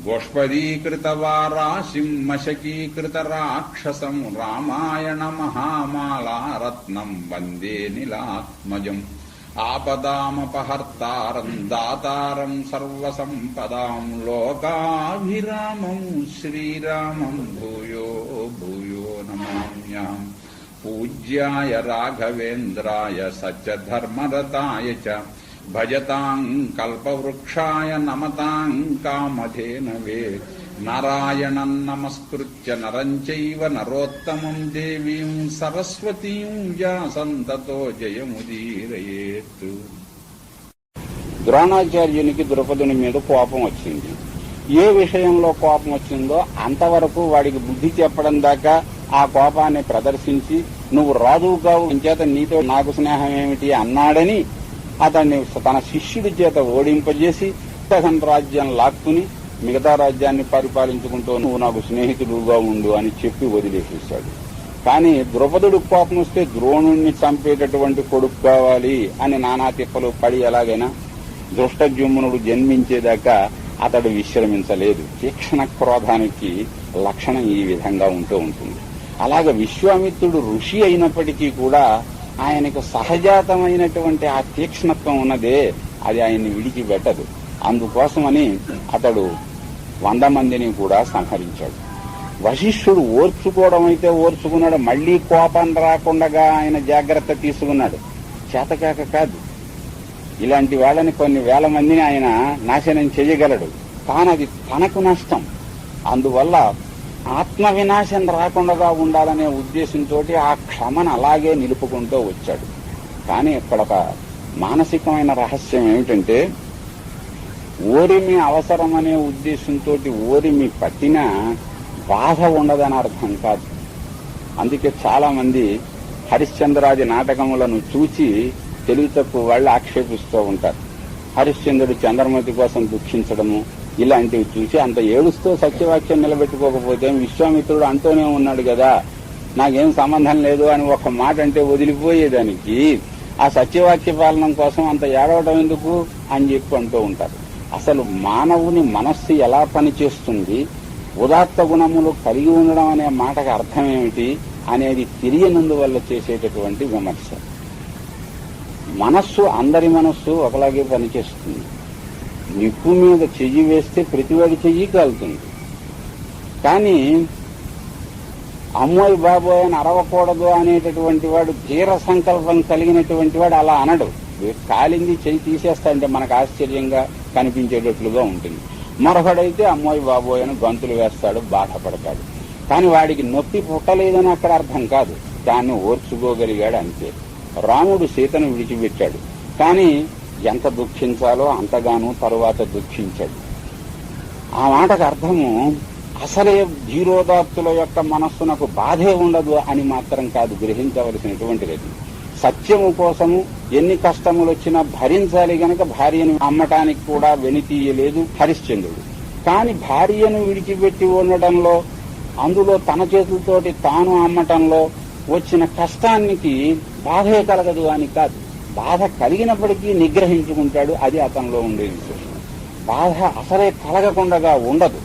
జానే గోష్పదీకృతవారాశిం మశకీకృతరాక్షసం రామాయణ మహామాలారత్నం వందే నిలాత్మజం ఆపదామపహర్తారం దాతారం సర్వసంపదాం లోకాభిరామం శ్రీరామం భూయో భూయో నమామ్యాం పూజ్యాయ రాఘవేంద్రాయ సత్యధర్మరతాయ చ భజతాం కల్పవృక్షాయ నమతాం కామధేనవే నారాయణం నమస్కృత్య నరం చైవ నరోత్తమం దేవీం సరస్వతీం వ్యాసంతతో జయముదీరయేత్. ద్రోణాచార్యునికి ద్రౌపదుని మీద కోపం వచ్చింది. ఏ విషయంలో కోపం వచ్చిందో అంతవరకు వాడికి బుద్ధి చెప్పడం దాకా ఆ కోపాన్ని ప్రదర్శించి నువ్వు రాజువు కావు చేత నీతో నాకు స్నేహం ఏమిటి? అన్నాడని అతన్ని తన శిష్యుడి చేత ఓడింపజేసి సగం రాజ్యం లాక్కుని మిగతా రాజ్యాన్ని పరిపాలించుకుంటూ నువ్వు నాకు స్నేహితుడుగా ఉండు అని చెప్పి వదిలేసేశాడు. కానీ ద్రౌపదుడు కోపం వస్తే ద్రోణుణ్ణి చంపేటటువంటి కొడుకు కావాలి అని నానా తిప్పలు పడి ఎలాగైనా దృష్టజుమ్మునుడు జన్మించేదాకా అతడు విశ్రమించలేదు. తీక్షణ క్రోధానికి లక్షణం ఈ విధంగా ఉంటూ ఉంటుంది. అలాగే విశ్వామిత్రుడు ఋషి అయినప్పటికీ కూడా ఆయనకు సహజాతమైనటువంటి ఆ తీక్ష్ణత్వం ఉన్నదే అది ఆయన్ని విడిచిపెట్టదు అందుకోసమని అతడు వంద మందిని కూడా సంహరించాడు. వశిష్ఠుడు ఓర్చుకోవడం అయితే ఓర్చుకున్నాడు. మళ్ళీ కోపం రాకుండా ఆయన జాగ్రత్త తీసుకున్నాడు. చేతకాక కాదు. ఇలాంటి వాళ్ళని కొన్ని వేల మందిని ఆయన నాశనం చేయగలడు. తానది తనకు నష్టం. అందువల్ల ఆత్మ వినాశం రాకుండా ఉండాలనే ఉద్దేశంతో ఆ క్షమను అలాగే నిలుపుకుంటూ వచ్చాడు. కానీ ఇక్కడ ఒక మానసికమైన రహస్యం ఏమిటంటే ఓరిమి అవసరమనే ఉద్దేశంతో ఓరిమి పట్టినా బాధ ఉండదని అర్థం కాదు. అందుకే చాలా మంది హరిశ్చంద్రాది నాటకములను చూచి తెలివి తప్పు వాళ్ళు ఆక్షేపిస్తూ ఉంటారు. హరిశ్చంద్రుడు చంద్రమతి కోసం దుఃఖించడము ఇలాంటివి చూసి అంత ఏడుస్తూ సత్యవాక్యం నిలబెట్టుకోకపోతే విశ్వామిత్రుడు అంటూనే ఉన్నాడు కదా. నాకేం సంబంధం లేదు అని ఒక మాట అంటే వదిలిపోయేదానికి ఆ సత్యవాక్య పాలనం కోసం అంత ఏడవడం ఎందుకు అని చెప్పి అంటూ ఉంటారు. అసలు మానవుని మనస్సు ఎలా పనిచేస్తుంది? ఉదాత్త గుణములు కలిగి ఉండడం అనే మాటకు అర్థం ఏమిటి అనేది తెలియనందువల్ల చేసేటటువంటి విమర్శ. మనస్సు అందరి మనస్సు ఒకలాగే పనిచేస్తుంది. నిప్పు మీద చెయ్యి వేస్తే ప్రతివాడి చెయ్యి కాలుతుంది. కానీ అమ్మాయి బాబోయ్ అని అరవకూడదు అనేటటువంటి వాడు తీర సంకల్పం కలిగినటువంటి వాడు అలా అనడు. కాలింది చెయ్యి తీసేస్తా అంటే మనకు ఆశ్చర్యంగా కనిపించేటట్లుగా ఉంటుంది. మరొకడైతే అమ్మాయి బాబోయ్ అని గంతులు వేస్తాడు బాధపడతాడు. కానీ వాడికి నొప్పి పుట్టలేదని అక్కడ అర్థం కాదు. దాన్ని ఓర్చుకోగలిగాడు అంతే. రాముడు సీతను విడిచిపెట్టాడు. కానీ ఎంత దుఃఖించాలో అంతగానూ తరువాత దుఃఖించాడు ఆ మాటకు అర్థము అసలే ధీరోదాత్తుల యొక్క మనస్సునకు బాధే ఉండదు అని మాత్రం కాదు గ్రహించవలసినటువంటిది. సత్యము కోసము ఎన్ని కష్టములు వచ్చినా భరించాలి గనక భార్యను అమ్మటానికి కూడా వెనితీయలేదు హరిశ్చంద్రుడు. కాని భార్యను విడిచిపెట్టి ఉండటంలో అందులో తన చేతులతోటి తాను అమ్మటంలో వచ్చిన కష్టానికి బాధే కలగదు అని కాదు. బాధ కలిగినప్పటికీ నిగ్రహించుకుంటాడు అది అతనిలో ఉండే విశేషం. బాధ అసలే కలగకుండా ఉండదు.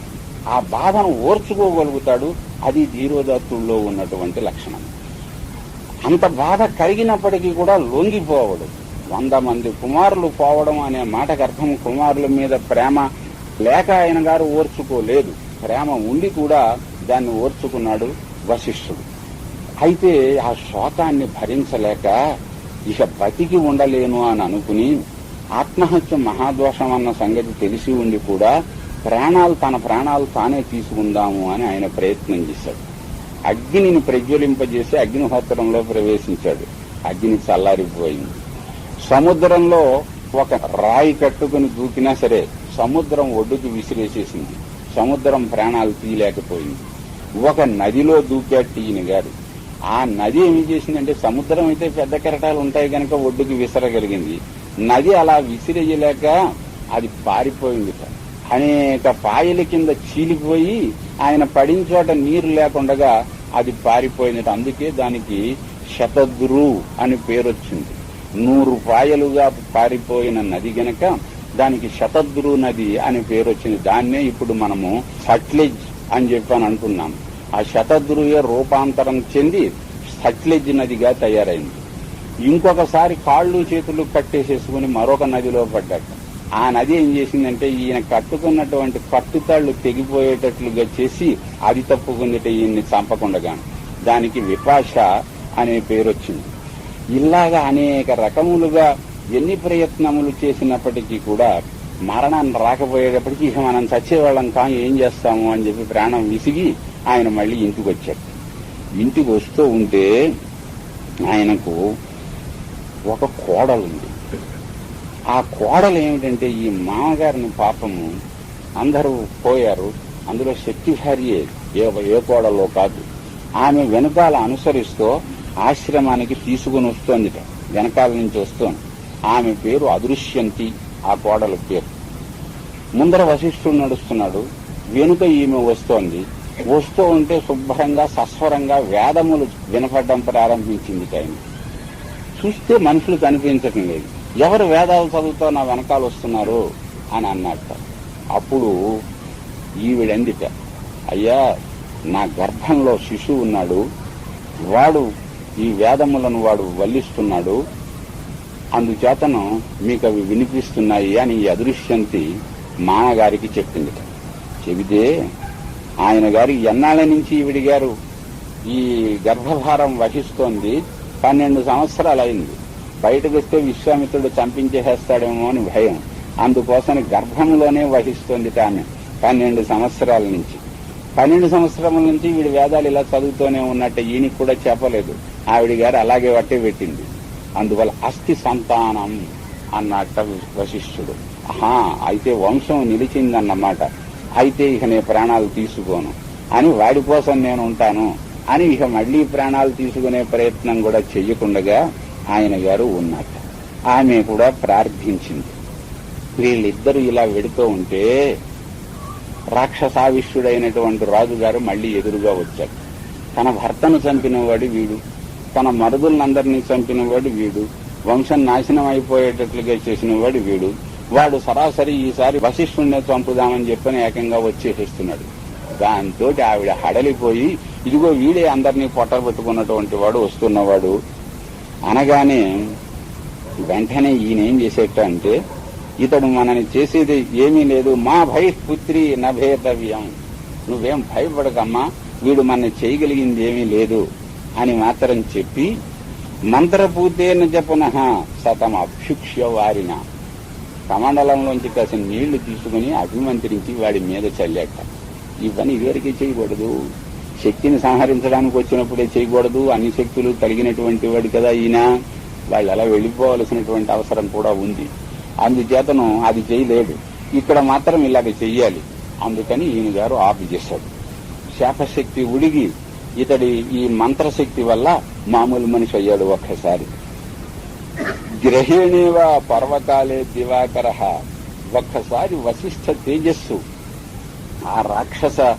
ఆ బాధను ఓర్చుకోగలుగుతాడు అది ధీరోదత్తుల్లో ఉన్నటువంటి లక్షణం. అంత బాధ కలిగినప్పటికీ కూడా లొంగిపోవడు. వంద మంది కుమారులు పోవడం అనే మాటకు అర్థం కుమారుల మీద ప్రేమ లేక ఆయన గారు ఓర్చుకోలేదు. ప్రేమ ఉండి కూడా దాన్ని ఓర్చుకున్నాడు వశిష్ఠుడు. అయితే ఆ శోకాన్ని భరించలేక ఇక బతికి ఉండలేను అని అనుకుని ఆత్మహత్య మహాదోషం అన్న సంగతి తెలిసి ఉండి కూడా ప్రాణాలు తన ప్రాణాలు తానే తీసుకుందాము అని ఆయన ప్రయత్నం చేశాడు. అగ్నిని ప్రజ్వలింపజేసి అగ్నిహోత్రంలో ప్రవేశించాడు. అగ్ని చల్లారిపోయింది. సముద్రంలో ఒక రాయి కట్టుకుని దూకినా సరే సముద్రం ఒడ్డుకి విసిరేసేసింది. సముద్రం ప్రాణాలు తీయలేకపోయింది. ఒక నదిలో దూకాడు ఈయన గారు. ఆ నది ఏమి చేసిందంటే సముద్రం అయితే పెద్ద కెరటాలు ఉంటాయి కనుక ఒడ్డుకి విసరగలిగింది. నది అలా విసిరేయలేక అది పారిపోయింది. అనేక పాయల కింద చీలిపోయి ఆయన పడిన చోట నీరు లేకుండగా అది పారిపోయింది అందుకే దానికి శతద్రు అని పేరు వచ్చింది నూరు పాయలుగా పారిపోయిన నది గనక దానికి శతద్రు నది అని పేరు వచ్చింది దాన్నే ఇప్పుడు మనము సట్లెజ్ అని చెప్పి అని అంటున్నాం ఆ శతధృయ రూపాంతరం చెంది సట్లెజ్ నదిగా తయారైంది. ఇంకొకసారి కాళ్ళు చేతులు కట్టేసేసుకుని మరొక నదిలో పడ్డాడు. ఆ నది ఏం చేసిందంటే ఈయన కట్టుకున్నటువంటి కట్టుతాళ్ళు తెగిపోయేటట్లుగా చేసి అది తప్పుకుందిట ఈయన్ని చంపకుండగా దానికి విపాష అనే పేరు వచ్చింది ఇలాగా అనేక రకములుగా ఎన్ని ప్రయత్నములు చేసినప్పటికీ కూడా మరణాన్ని రాకపోయేటప్పటికీ మనం చచ్చేవాళ్ళం కాం ఏం చేస్తాము అని చెప్పి ప్రాణం విసిగి ఆయన మళ్ళీ ఇంటికి వచ్చాడు. ఇంటికి వస్తూ ఉంటే ఆయనకు ఒక కోడలుంది ఆ కోడలు ఏమిటంటే ఈ మామగారిని పాపము అందరూ పోయారు. అందులో శక్తిహారియే ఏ ఏ కోడలో కాదు. ఆమె వెనకాల అనుసరిస్తూ ఆశ్రమానికి తీసుకుని వస్తోందిట. వెనకాల నుంచి వస్తోంది. ఆమె పేరు అదృశ్యంతి ఆ కోడల పేరు. ముందర వశిష్ఠుడు నడుస్తున్నాడు. వెనుక ఈమె వస్తోంది. వస్తూ ఉంటే శుభ్రంగా సస్వరంగా వేదములు వినపడడం ప్రారంభించింది టైం. చూస్తే మనుషులు కనిపించటం లేదు. ఎవరు వేదాలు చదువుతో నా వెనకాల వస్తున్నారు అని అన్నట్ట. అప్పుడు ఈవిడందిట అయ్యా నా గర్భంలో శిశువు ఉన్నాడు. వాడు ఈ వేదములను వాడు వల్లిస్తున్నాడు. అందుచేతను మీకు అవి వినిపిస్తున్నాయి అని ఈ అదృశ్యంతి మామగారికి చెప్పింది చెబితే ఆయన గారు ఎన్నాళ్ళ నుంచి ఈవిడి గారు ఈ గర్భభారం వహిస్తోంది. పన్నెండు సంవత్సరాలు అయింది బయటకు వస్తే విశ్వామిత్రుడు చంపించేసేస్తాడేమో అని భయం. అందుకోసం గర్భంలోనే వహిస్తోంది ఆమె పన్నెండు సంవత్సరాల నుంచి. పన్నెండు సంవత్సరాల నుంచి వీడి వేదాలు ఇలా చదువుతూనే ఉన్నట్టు ఈయనకి కూడా చెప్పలేదు. ఆవిడ గారు అలాగే వట్టే పెట్టింది. అందువల్ల అస్థి సంతానం అన్నట్ట వశిష్ఠుడు. ఆహా అయితే వంశం నిలిచిందన్నమాట. అయితే ఇక నేను ప్రాణాలు తీసుకోను. అని వాడి కోసం నేను ఉంటాను. అని ఇక మళ్ళీ ప్రాణాలు తీసుకునే ప్రయత్నం కూడా చెయ్యకుండగా ఆయన గారు ఉన్నట్ట ఆమె కూడా ప్రార్థించింది. వీళ్ళిద్దరూ ఇలా వెడుతూ ఉంటే రాక్షసావిష్యుడైనటువంటి రాజుగారు మళ్ళీ ఎదురుగా వచ్చాడు తన భర్తను చంపినవాడు వీడు. తన మరుదులందరినీ చంపినవాడు వీడు. వంశం నాశనం అయిపోయేటట్లుగా చేసినవాడు వీడు. వాడు సరాసరి ఈసారి వశిష్ఠుణ్ణే చంపుదామని చెప్పని ఏకంగా వచ్చేసేస్తున్నాడు. దాంతో ఆవిడ హడలిపోయి ఇదిగో వీడే అందరినీ పొట్టలు పెట్టుకున్నటువంటి వాడు వస్తున్నవాడు. అనగానే వెంటనే ఈయన ఏం చేసేట అంటే ఇతడు మనని చేసేది ఏమీ లేదు మా భయ పుత్రి నభేతవ్యం నువ్వేం భయపడకమ్మా వీడు మన చేయగలిగింది ఏమీ లేదు అని మాత్రం చెప్పి మంత్రపూతేన జపున సతం అభ్యుక్ష్య వారిన. కమండలంలోంచి కాసిన నీళ్ళు తీసుకుని అభిమంత్రించి వాడి మీద చల్లాట ఈ పని ఇదివరకే చేయకూడదు. శక్తిని సంహరించడానికి వచ్చినప్పుడే చేయకూడదు. అన్ని శక్తులు కలిగినటువంటి వాడు కదా ఈయన. వాళ్ళు అలా వెళ్ళిపోవలసినటువంటి అవసరం కూడా ఉంది. అందుచేతను అది చేయలేదు. ఇక్కడ మాత్రం ఇలాగ చెయ్యాలి. అందుకని ఈయన గారు ఆఫ్ చేశాడు. శాపశక్తి ఉడిగి ఇతడి ఈ మంత్రశక్తి వల్ల మామూలు మనిషి అయ్యాడు ఒక్కసారి. గ్రహేణేవా పర్వకాలే దివాకర. ఒక్కసారి వశిష్ఠ తేజస్సు. ఆ రాక్షస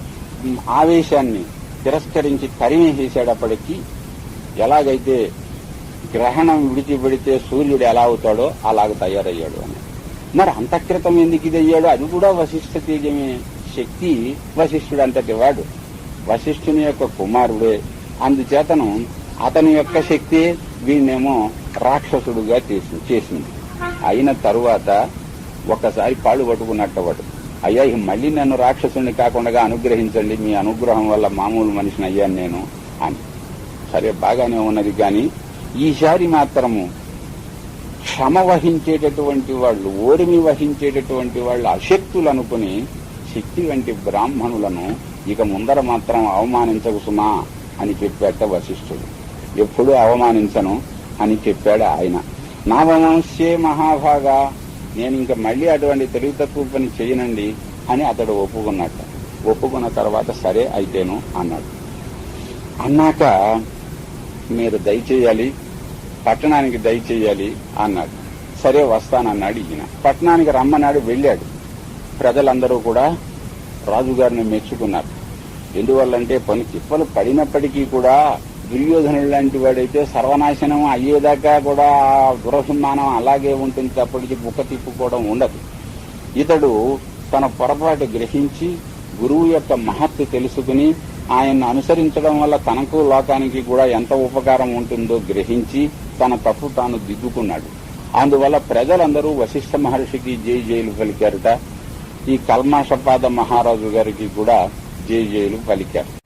ఆవేశాన్ని తిరస్కరించి తరిమేసేసేటప్పటికీ ఎలాగైతే గ్రహణం విడిచిపెడితే సూర్యుడు ఎలా అవుతాడో అలాగ తయారయ్యాడు అని. మరి అంతక్రితం ఎందుకు ఇది అయ్యాడు? అది కూడా వశిష్ఠ తేజమే. శక్తి వశిష్ఠుడు అంతటి వాడు. వశిష్ఠుని యొక్క కుమారుడే. అందుచేతను అతని యొక్క శక్తి వీణేమో రాక్షసుడుగా చేసి చేసింది. అయిన తరువాత ఒకసారి పాళ్ళు పట్టుకున్నట్టవాడు అయ్యా మళ్ళీ నన్ను రాక్షసుని కాకుండా అనుగ్రహించండి మీ అనుగ్రహం వల్ల మామూలు మనిషిని అయ్యాను నేను అని. సరే బాగానే ఉన్నది కానీ ఈసారి మాత్రము క్షమ వహించేటటువంటి వాళ్ళు ఓరిమి వహించేటటువంటి వాళ్ళు అశక్తులు అనుకుని శక్తి వంటి బ్రాహ్మణులను ఇక ముందర మాత్రం అవమానించకు సుమా అని చెప్పేట వశిష్ఠుడు. ఎప్పుడూ అవమానించను. అని చెప్పాడు ఆయన. నా వంశే మహాభాగా నేను ఇంకా మళ్ళీ అటువంటి తెలివి తక్కువ పని చేయనండి అని అతడు ఒప్పుకున్నట్ట. ఒప్పుకున్న తర్వాత సరే అయితేను అన్నాడు. అన్నాక మీరు దయచేయాలి పట్టణానికి దయచేయాలి అన్నాడు. సరే వస్తానన్నాడు ఈయన. పట్టణానికి రమ్మన్నాడు వెళ్ళాడు. ప్రజలందరూ కూడా రాజుగారిని మెచ్చుకున్నారు. ఎందువల్లంటే పని తిప్పలు పడినప్పటికీ కూడా దుర్యోధనుడు లాంటి వాడైతే సర్వనాశనం అయ్యేదాకా కూడా దురభిమానం అలాగే ఉంటుంది. తప్పటికి బుక్క తిప్పుకోవడం ఉండదు. ఇతడు తన పొరపాటు గ్రహించి గురువు యొక్క మహత్తు తెలుసుకుని ఆయన్ను అనుసరించడం వల్ల తనకు లోకానికి కూడా ఎంత ఉపకారం ఉంటుందో గ్రహించి తన తప్పు తాను దిద్దుకున్నాడు. అందువల్ల ప్రజలందరూ వశిష్ఠ మహర్షికి జై జైలు పలికారట. ఈ కల్మాషపాద మహారాజు గారికి కూడా జై జైలు పలికారు.